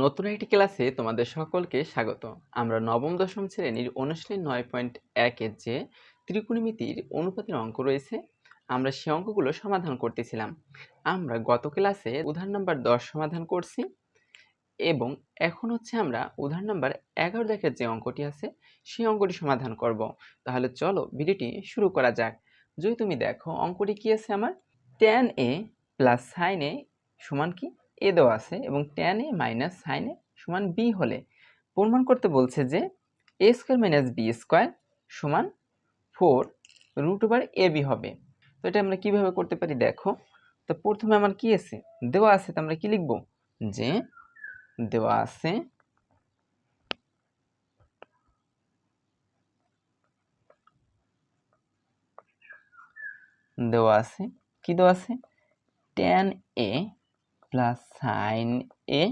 নতুন একটি ক্লাসে তোমাদের সকলকে স্বাগত। আমরা নবম, দশম শ্রেণির অনুশীলন নয় পয়েন্ট একের যে ত্রিকোণমিতির অনুপাতের অঙ্ক রয়েছে, আমরা সে অঙ্কগুলো সমাধান করতেছিলাম। আমরা গত ক্লাসে উদাহরণ নাম্বার দশ সমাধান করছি এবং এখন হচ্ছে আমরা উদাহরণ নাম্বার এগারো দেখের যে অঙ্কটি আছে, সেই অঙ্কটি সমাধান করব। তাহলে চলো ভিডিওটি শুরু করা যাক। যদি তুমি দেখো অঙ্কটি কী আছে আমার? Tan A plus sine A সমান কি? এ দেওয়া আছে এবং tan A minus sine A সমান বি হলে প্রমাণ করতে বলছে যে A square minus B square সমান four root over A B হবে। তো এটা আমরা কীভাবে করতে পারি দেখো? তো প্রথমে আমার কি আছে? দেওয়া আছে, তো আমরা কি লিখব? যে দেওয়া আছে দেওয়া আছে, কি দেওয়া আছে? Tan A plus sine A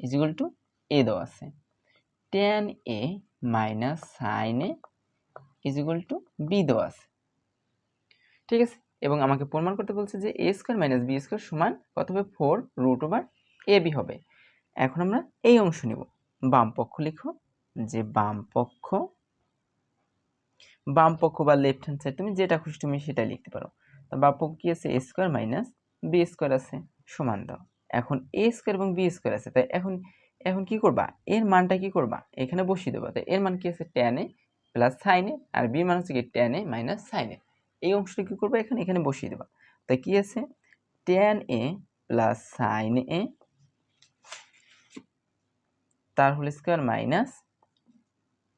is equal to A দেওয়া আছে। Tan A minus sine A is equal to B দেওয়া আছে। ঠিক আছে? এবং আমাকে প্রমাণ করতে বলছে যে A square minus B square সমান কত হবে? Four root over A B হবে। এখন আমরা এই অংশ নেব। বাম পক্ষ লিখো যে বাম পক্ষ বাম পক্ষ বা লেফট হ্যান্ড সাইড তুমি যেটা খুশি তুমি সেটা লিখতে পারো। তো বাম পক্ষ কি আছে? A square minus B square আছে। সমান দাও। এখন এ স্কোয়ার এবং বি স্কোয়ার আছে, তাই এখন এখন কি করবা? এর মানটা কি করবা? এখানে বসিয়ে দেবা, তাই এর মান কি আছে? ট্যান প্লাস সাইন আর বি মান হচ্ছে কি ট্যান মাইনাস সাইন এই অংশটা কি করবা? এখানে এখানে বসিয়ে দেবা। তাই কি আছে? Tan A plus sine A তার whole square minus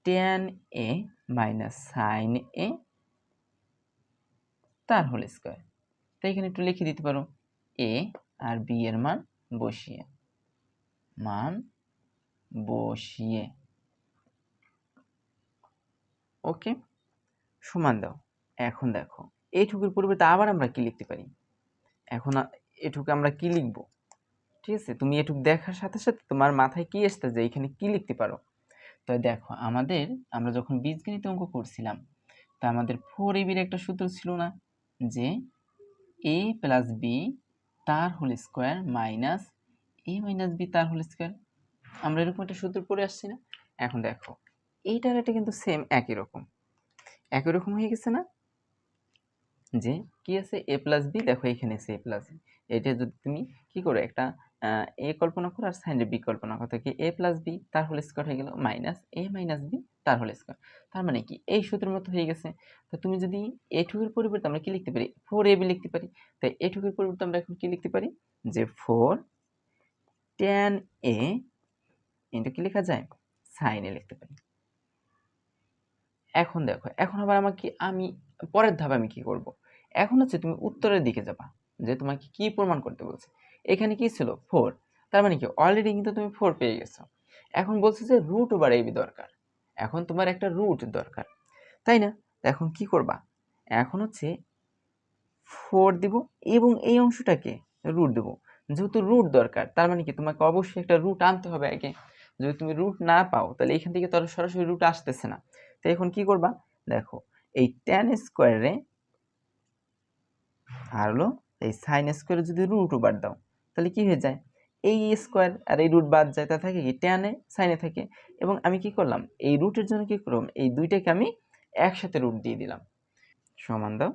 tan A minus sine A তার হোল স্কোয়ার তাই এখানে একটু লিখে দিতে পারো। এ আর বি এর মান বসিয়ে। মান বসিয়ে। ওকে সমান দাও। এখন দেখো, এইটুকুর পরিবর্তে আবার আমরা কি লিখতে পারি? এখন এটুকু আমরা কি লিখব? ঠিক আছে? তুমি এটুকু দেখার সাথে সাথে তোমার মাথায় কি আসতে যে এখানে কি লিখতে পারো? তো দেখো, আমাদের, আমরা যখন বীজগণিত অঙ্ক করছিলাম, তা আমাদের ফোর এবির একটা সূত্র ছিল না? যে এ প্লাস বি তার whole square minus A minus B তার হোল স্কোয়ার। আমরা এরকম একটা সূত্র পড়ে আসছি না? এখন দেখো, এইটার এটা কিন্তু সেম একই রকম। একই রকম হয়ে গেছে না? যে কি আছে? এ প্লাস বি দেখো এখানে আছে এ প্লাস বি এটা যদি তুমি কি করো, একটা এ কল্পনা করো আর সাইনের বি কল্পনা করো কি এ প্লাস বি তার হোল স্কোয়ার হয়ে গেল মাইনাস এ মাইনাস বি তার হোল স্কোয়ার তার মানে কি? এই সূত্রের মতো হয়ে গেছে। তো তুমি যদি এটুকুর পরিবর্তে আমরা কি লিখতে পারি? ফোর এ বি লিখতে পারি। তাই এটুকুর পরিবর্তে আমরা এখন কি লিখতে পারি? যে ফোর ট্যান এ ইন্টু কি লেখা যায়? সাইন লিখতে পারি। এখন দেখো, এখন আবার আমাকে আমি, পরের ধাপে আমি কি করব? এখন হচ্ছে তুমি উত্তরের দিকে যাবা, যে তোমাকে কি প্রমাণ করতে বলছে। এখানে কি ছিল? ফোর তার মানে কি? অলরেডি কিন্তু তুমি ফোর পেয়ে গেছো। এখন বলছে যে রুট ওভার এবি দরকার। এখন তোমার একটা রুট দরকার, তাই না? এখন কি করবা? এখন হচ্ছে ফোর দিব এবং এই অংশটাকে রুট দেব। যেহেতু রুট দরকার, তার মানে কি তোমাকে অবশ্যই একটা রুট আনতে হবে আগে। যদি তুমি রুট না পাও, তাহলে এখান থেকে তোর সরাসরি রুট আসতেছে না। তো এখন কি করবা? দেখো, এই টেন স্কোয়ারে আর হলো এই সাইন স্কোয়ারে যদি রুট ওভার দাও, তাহলে কি হয়ে যায়? এই স্কোয়ার আর এই রুট বাদ যায়, তা থাকে কি টেনে সাইনে থাকে। এবং আমি কি করলাম, এই রুটের জন্য কি করলাম, এই দুইটাকে আমি একসাথে রুট দিয়ে দিলাম। সমান দাও।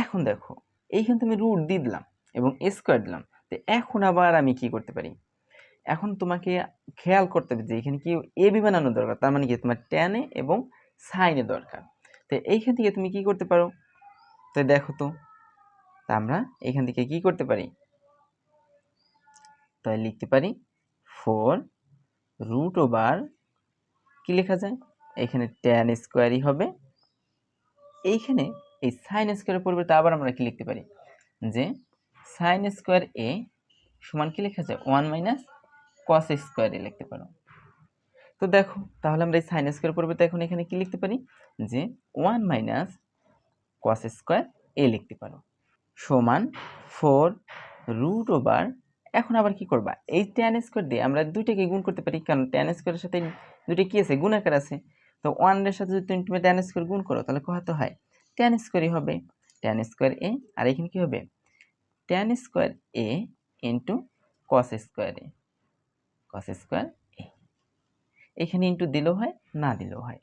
এখন দেখো, এইখানে তুমি রুট দিয়ে দিলাম এবং স্কোয়ার দিলাম। তো এখন আবার আমি কি করতে পারি? এখন তোমাকে খেয়াল করতে হবে যে এখানে কি এ বি বানানো দরকার, তার মানে কি তোমার টেনে এবং সাইনে দরকার। তো এইখান থেকে তুমি কি করতে পারো? তো দেখো তো, তা আমরা এখান থেকে কি করতে পারি? তাই লিখতে পারি ফোর রুট ওভার কি লেখা যায়? এখানে ট্যান স্কোয়ারই হবে। এইখানে এই সাইন স্কোয়ারের পরিবর্তে আবার আমরা কি লিখতে পারি? যে সাইন স্কোয়ার এ সমান কি লেখা যায়? One minus cos square A লিখতে পারো। তো দেখো, তাহলে আমরা এই সাইন স্কোয়ার পরিবর্তে এখন এখানে কি লিখতে পারি? যে one minus cos square A লিখতে পারো। সমান ফোর রুট ওভার এখন আবার কি করবা? এই ট্যান স্কোয়ার দিয়ে আমরা দুইটাকে গুণ করতে পারি, কারণ ট্যান স্কোয়ারের সাথে দুইটা কি আছে? গুণাকার আছে। তো ওয়ানের সাথে যদি তুমি ট্যান স্কোয়ার গুণ করো, তাহলে কত হয়? ট্যান স্কোয়ারই হবে। ট্যান স্কোয়ার এ আর এখানে কি হবে? Tan square A into cos square A cos square A এখানে ইন্টু দিলেও হয়, না দিলেও হয়।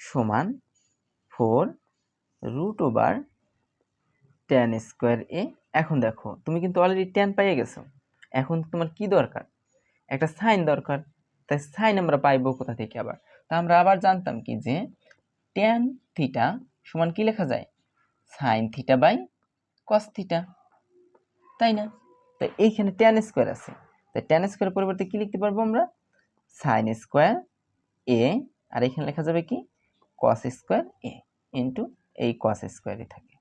সমান four root over tan square A এখন দেখো, তুমি কিন্তু অলরেডি টেন পাইয়ে গেছো। এখন তোমার কি দরকার? একটা সাইন দরকার। তাই সাইন আমরা পাইবো কোথা থেকে আবার? তা আমরা আবার জানতাম কি যে টেন থিটা সমান কি লেখা যায়? Sine theta by cos theta তাই না? তাই এইখানে টেন স্কোয়ার আছে। তাই টেন স্কোয়ার পরিবর্তে কি লিখতে পারব আমরা? সাইন স্কোয়ার এ আর এখানে লেখা যাবে কি? কস স্কোয়ার এ ইন্টু এই কস স্কোয়ারই থাকে।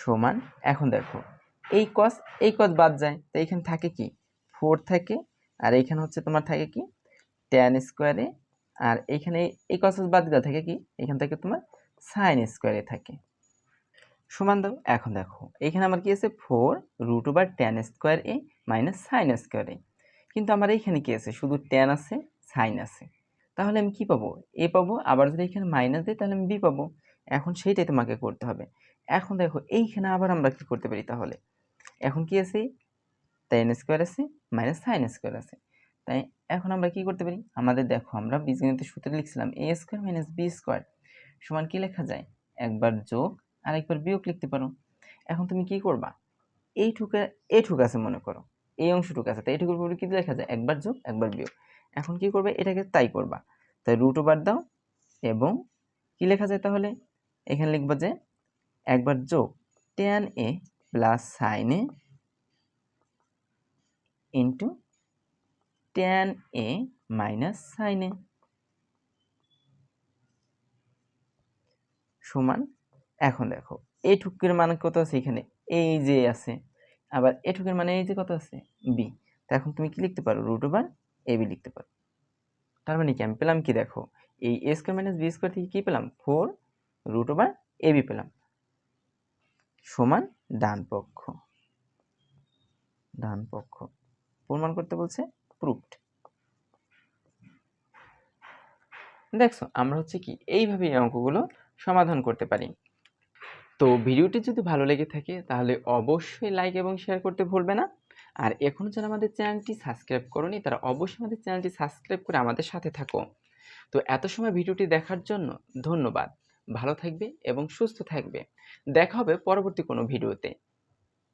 সমান, এখন দেখো, এই কস এই কস বাদ যায়, তো এইখানে থাকে কি? ফোর থাকে, আর এইখানে হচ্ছে তোমার থাকে কি? টেন স্কোয়ারে আর এইখানে এই কস বাদ দিলে থাকে কি? এখান থেকে তোমার সাইন স্কোয়ারে থাকে। সমান দাও, এখন দেখো এইখানে আমার কি আছে? Four root over tan square A minus sine square A. কিন্তু আমার এইখানে কি আছে? শুধু টেন আছে সাইন আছে। তাহলে আমি কি পাবো? এ পাবো, আবার যদি এখানে মাইনাস দিই, তাহলে আমি বি পাবো। এখন সেইটাই তোমাকে করতে হবে। এখন দেখো, এইখানে আবার আমরা কি করতে পারি তাহলে? এখন কি আছে? টেন স্কোয়ার আছে মাইনাস সাইন স্কোয়ার আছে। তাই এখন আমরা কি করতে পারি? আমাদের দেখো, আমরা বীজগণিতের সূত্রে লিখছিলাম A square minus B square সমান কি লেখা যায়? একবার যোগ আর একবার বিয়োগ লিখতে পারো। এখন তুমি কি করবা? এইটুকু এইটুকু আছে মনে করো, এই অংশটুকু আছে তাই এইটুকুর উপরে কি লেখা যায়? একবার যোগ, একবার বিয়োগ। এখন কি করবে? এটাকে তাই করবা। তাই রুট ওভার দাও এবং কি লেখা যায় তাহলে? এখানে লিখব যে একবার যোগ tan A plus sine A into tan A minus sine A সমান, এখন দেখো এইটুকের মানে কত আছে এখানে? এই যে আছে। আবার এটুকের মানে এই যে কত আছে? বি তো এখন তুমি কি লিখতে পারো? রুট ওভার এ বি লিখতে পারো। তার মানে কি? আমি পেলাম কি দেখো? এই A square minus B square থেকে কি পেলাম? Four root over A B পেলাম। সমান ডান পক্ষ। ডান পক্ষ। প্রমাণ করতে বলছে প্রুফড দেখছ, আমরা হচ্ছে কি এইভাবে এই অঙ্কগুলো সমাধান করতে পারি। তো ভিডিওটি যদি ভালো লেগে থাকে, তাহলে অবশ্যই লাইক এবং শেয়ার করতে ভুলবে না। আর এখনও যারা আমাদের চ্যানেলটি সাবস্ক্রাইব করনি, তারা অবশ্যই আমাদের চ্যানেলটি সাবস্ক্রাইব করে আমাদের সাথে থাকো। তো এত সময় ভিডিওটি দেখার জন্য ধন্যবাদ। ভালো থাকবে এবং সুস্থ থাকবে। দেখা হবে পরবর্তী কোনো ভিডিওতে।